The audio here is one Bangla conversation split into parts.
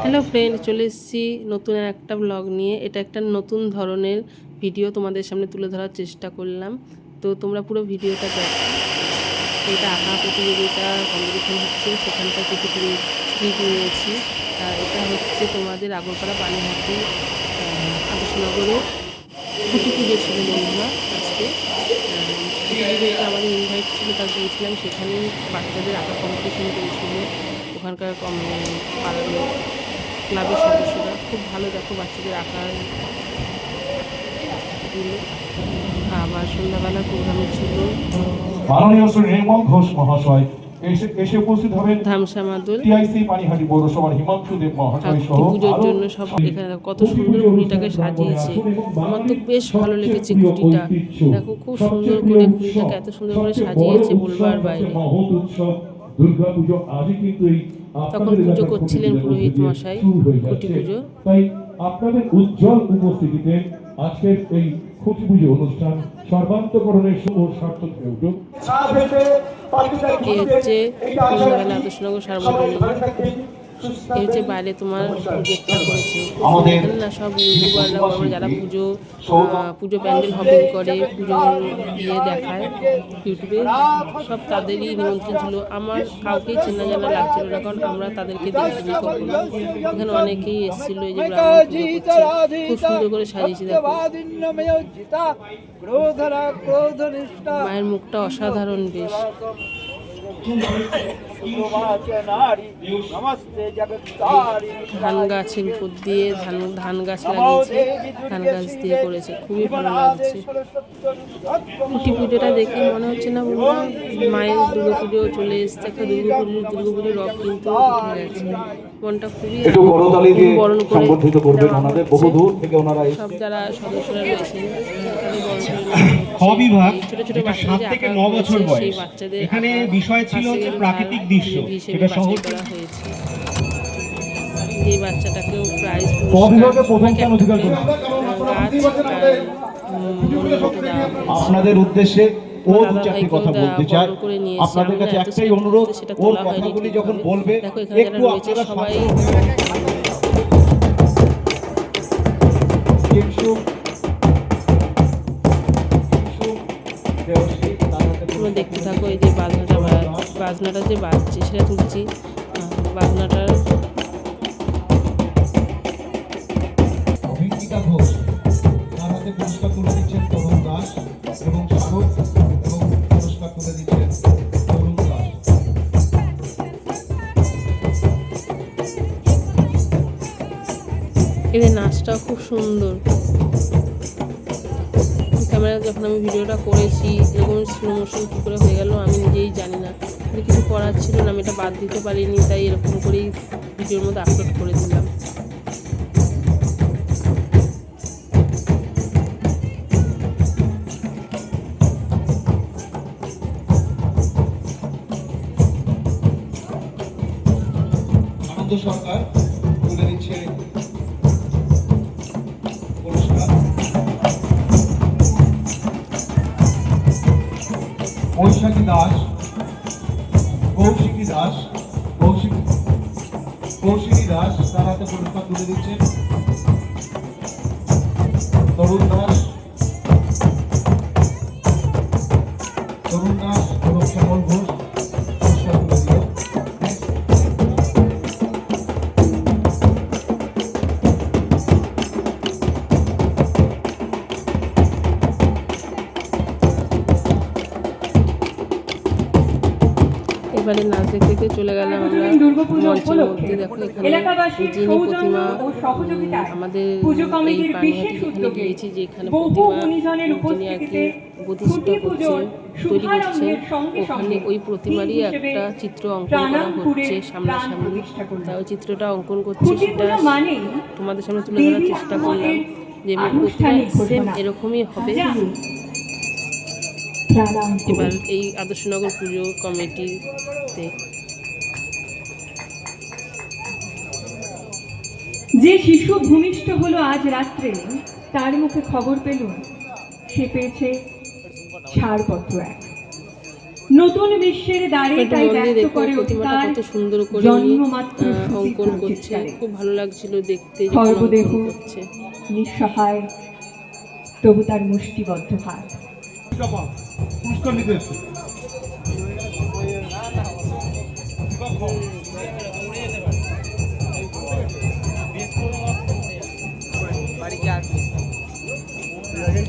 হ্যালো ফ্রেন্ড চলে এসেছি নতুন একটা ব্লগ নিয়ে। এটা একটা নতুন ধরনের ভিডিও তোমাদের সামনে তুলে ধরার চেষ্টা করলাম। তো তোমরা পুরো ভিডিওটা দেখো। এটা আঁকা প্রতিযোগিতা কম্পিটিশন হচ্ছে সেখানটা কিছু ক্লিপ নিয়েছি। আর এটা হচ্ছে তোমাদের আগরপাড়া পানিহাটি আদর্শনগরে। খুঁটি পুজো ছিল বন্ধুরা আজকে পুজোতে আমাদের ইনভাইট ছিল, তার গিয়েছিলাম সেখানে বাচ্চাদের আঁকা কম্পিটিশন করেছিল। ওখানকার কম- পাড়ার ক্লাবের সদস্যরা খুব ভালো দেখো বাচ্চাদের আঁকার। আবার সন্ধ্যাবেলা প্রোগ্রামে ছিল। মাননীয় শ্রী নির্মল ঘোষ মহাশয় এসে এসে উপস্থিত হবেন। ধামসা মাদল। টিআইসি পানিহাটি পৌরসভার হিমাংশু দেব মহাশয় সহ পুজোর জন্য সব এখানে কত সুন্দর ঘুড়িটাকে সাজিয়েছে। আমার তো বেশ ভালো লেগেছে ঘুড়িটা দেখো খুব সুন্দর করে ঘুড়িটাকে এত সুন্দর করে সাজিয়েছে বলবার বাইরে। দুর্গা পুজো আজই কিন্তু এই তখন আপনাদের পুজো করছিলেন পুরোহিত মশাই, খুঁটি পুজো। তাই আপনাদের উজ্জ্বল উপস্থিতিতে আজকের এই খুঁটি পুজো অনুষ্ঠান সর্বান্তকরণের শুভ সার্থক হয়ে উঠুক। এ হচ্ছে সার্বজনীন এই হচ্ছে বাইরে তোমার গেটটা করেছে এখানে না সব ইউটিউবাররা বড় যারা পুজো আহ, পুজো প্যান্ডেল হপিং করে পুজো ইয়ে দেখায় ইউটিউবে সব তাদেরই নিমন্ত্রণ ছিল। আমার কাউকেই চেনা জানা লাগছিল না কারণ আমরা তাদেরকে দেখিনি কখনো। এখানে অনেকেই এসেছিল এই যে। খুব সুন্দর করে সাজিয়েছে দেখো। মায়ের মুখটা অসাধারণ বেশ। ধান গাছের উপর দিয়ে ধান ধান গাছ লাগিয়েছে, ধান গাছ দিয়ে করেছে, খুবই ভালো লাগছে। কুটি পুজোটা দেখে মনে হচ্ছে না বলুন মায়ের দুর্গা পুজো চলে এসছে, একটা দুর্গা পুজো দুর্গা কিন্তু উঠে গেছে। মনটা খুবই একটু করতালি দিয়ে সংবর্ধিত করবেন ওনাদের বহু দূর থেকে ওনারা সব যারা সদস্যরা রয়েছেন হচ্ছে। খ বিভাগ সাত থেকে ন বছর বয়স। এখানে বিষয় ছিল second, প্রাকৃতিক দৃশ্য সেটা শহর করা হয়েছে। যে বাচ্চাটাকেও প্রাইজ ক বিভাগে প্রথম স্থান অধিকার করেছে। আপনাদের উদ্দেশ্যে ও দু চারটি কথা বলতে চায়। আপনাদের কাছে একটাই অনুরোধ ওর কথাগুলি যখন বলবে একটু আপনারা সবাই তোমরা দেখতে থাকো এই যে বাজনাটা বাজ বাজনাটা যে বাজছে সেটা তুলছি বাজনাটার অভিজ্ঞতা ঘোষ তার হাতে পুরস্কার তুলে দিচ্ছেন তুলে দিচ্ছেন এদের নাচটাও খুব সুন্দর। ক্যামেরা যখন আমি ভিডিওটা করেছি, এরকম স্লো মোশন কী করে হয়ে গেল আমি নিজেই জানি না। কিছু করার ছিল না, আমি এটা বাদ দিতে পারিনি, তাই এরকম করেই ভিডিওর মধ্যে আপলোড করে দিলাম। আনন্দ সরকার তুলে দিচ্ছে পুরস্কার। বৈশাখী দাস, কৌশিকী দাস, কৌশিক, কৌশিকী দাস তার হাতে পুরস্কার তুলে দিচ্ছেন তরুণ দাস এবারে নাচ দেখতে দেখতে চলে গেলাম আমরা মঞ্চের মধ্যে দেখো এখানে যিনি প্রতিমা আমাদের এই কমিটির পানিহাটি বিশেষ উদ্যোগে গিয়েছি যে এখানে প্রতিমা যিনি আর কি প্রতিষ্ঠা খুঁটি করছে তৈরি করছে ওখানে ওই প্রতিমারই একটা চিত্র অঙ্কন করা হচ্ছে সামনাসামনি। তাই ওই চিত্রটা অঙ্কন করছে সেটা তোমাদের সামনে তুলে ধরার চেষ্টা করলাম যে প্রতিমা সেম এরকমই হবে। প্রাণাঙ্কুরে। এবার এই আদর্শনগর পুজো কমিটিতে। যে শিশু ভূমিষ্ঠ হলো আজ রাত্রে তার মুখে খবর পেলুম সে পেয়েছে ছাড়পত্র এক। নতুন বিশ্বের দ্বারে তাই ব্যক্ত করে কত সুন্দর করে জন্মমাত্র অঙ্কন করছে। খুব ভালো লাগছিল দেখতে সর্বদেহ নিঃসহায় তবু তার মুষ্টিবদ্ধ হাত। পুরস্কার নিতে এসছে।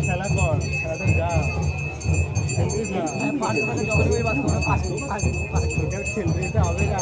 খেলা কর খেলাটা যা খেলতে হবে না।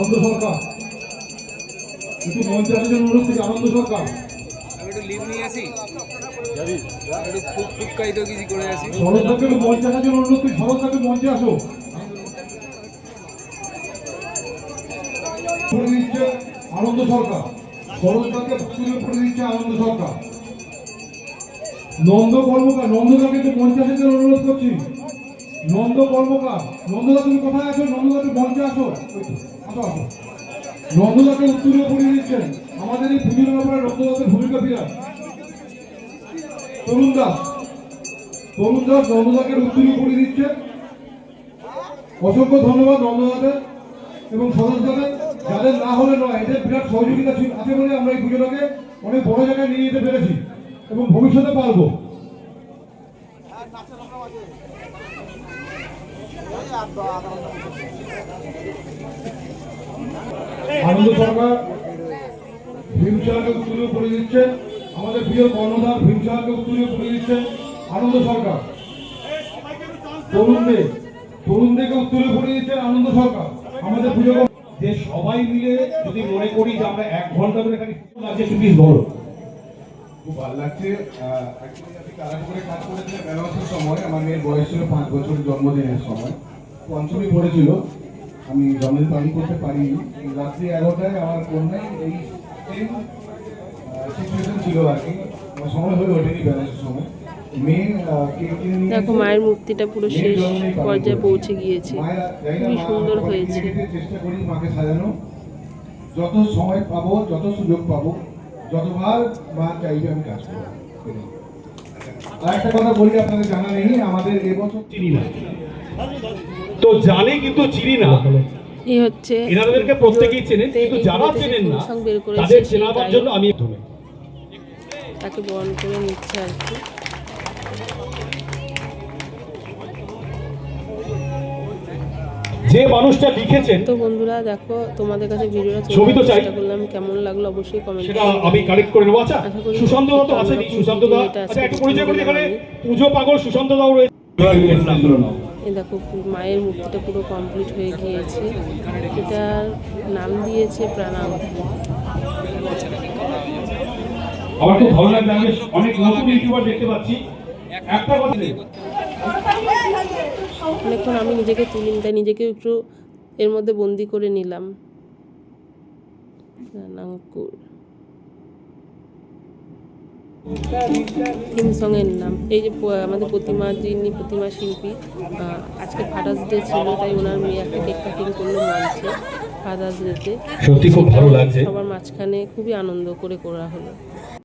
আনন্দ সরকার। একটু মঞ্চে আসার জন্য অনুরোধ আনন্দ কিছু মঞ্চে আসার জন্য অনুরোধ করি শরৎদাকে মঞ্চে আসো। করে দিচ্ছে আনন্দ সরকার। শরৎদাকে তুলে করে দিচ্ছে আনন্দ সরকার। নন্দ কর্মকার নন্দদাকে একটু জন্য অনুরোধ করছি। নন্দ কর্মকার। নন্দদা তুমি কোথায় আছো? নন্দদা তুমি মঞ্চে আসো। আসো আসো। নন্দদাকে উত্তরীয় পড়িয়ে দিচ্ছেন আমাদের এই পুজোর ব্যাপারে নন্দদাসের ভূমিকা বিরাট। তরুণ দাস। তরুণ দাস নন্দদাকে উত্তরীয় পড়িয়ে দিচ্ছে। অসংখ্য ধন্যবাদ নন্দদাদের এবং সদস্যদের যাদের না হলে নয়, এদের বিরাট সহযোগিতা আছে বলে আমরা এই পুজোটাকে অনেক বড় জায়গায় নিয়ে যেতে পেরেছি এবং ভবিষ্যতে পারব। আনন্দ সরকার ভীমসারকে উত্তরীয় করে দিচ্ছেন আমাদের প্রিয় কর্ণধার ভীমসারকে উত্তরীয় করে দিচ্ছেন আনন্দ সরকার তরুণ দে উত্তরীয় করে দিচ্ছেন আনন্দ সরকার। আমাদের পুজো যে সবাই মিলে যদি মনে করি যে আমরা এক ঘণ্টা ধরে এখানে লাগছে প্লিজ বলো। খুব ভালো লাগছে আমি কাজ করেছিলাম বেনারসের সময়। আমার মেয়ের বয়স ছিল পাঁচ বছর জন্মদিনের সময়। পঞ্চমী পড়েছিল। আমি জন্মদিন পালন করতে পারিনি। রাত্রি এগারোটায় আমার কন্যায় এই সেম সিচুয়েশন ছিল আর কি। সময় হয়ে ওঠেনি বেনারসের সময়। দেখো মায়ের মূর্তিটা পুরো শেষ পর্যায়ে পৌঁছে গিয়েছে। খুবই সুন্দর হয়েছে। চেষ্টা করি মাকে সাজানো। যত সময় পাবো যত সুযোগ পাবো যতবার মা চাইবে আমি কাজ করব। আর একটা কথা বলি আপনাদের জানা নেই আমাদের এবছর চিনি না। তো জানে কিন্তু চিনি না। এই হচ্ছে এনাদেরকে প্রত্যেকেই চেনেন কিন্তু যারা যে চেনেন না তাদের চেনাবার জন্য আমি ধরে তাকে বরণ করে নিচ্ছে আর কি। যে মানুষটা লিখেছেন তো বন্ধুরা দেখো তোমাদের কাছে ভিডিওটা ছবি তো চাই। চেষ্টা করলাম কেমন লাগল অবশ্যই কমেন্ট সেটা আমি কালেক্ট করে নেব। আচ্ছা সুশান্ত দা তো আছেনই। সুশান্ত দা আচ্ছা একটু পরিচয় করে এখানে। পুজো পাগল সুশান্ত দাও রয়েছে। এই দেখো মায়ের মূর্তিটা পুরো কমপ্লিট হয়ে গিয়েছে। এটার নাম দিয়েছে প্রাণাবতী আমার খুব ভালো লাগছে আমি অনেক নতুন ইউটিউবার দেখতে পাচ্ছি। একটা কথা অনেকক্ষণ আমি নিজেকে তুলি তাই নিজেকে একটু এর মধ্যে বন্দি করে নিলাম। রানাঙ্কুর। থিম সঙের নাম? এই যে আমাদের প্রতিমা যিনি প্রতিমা শিল্পী আহ, আজকে ফাদার্স ডে ছিল তাই ওনার মেয়ে একটা কেক কাটিং করল মানছে ফাদার্স ডেতে সত্যি খুব ভালো লাগছে। সবার মাঝখানে খুবই আনন্দ করে করা হলো।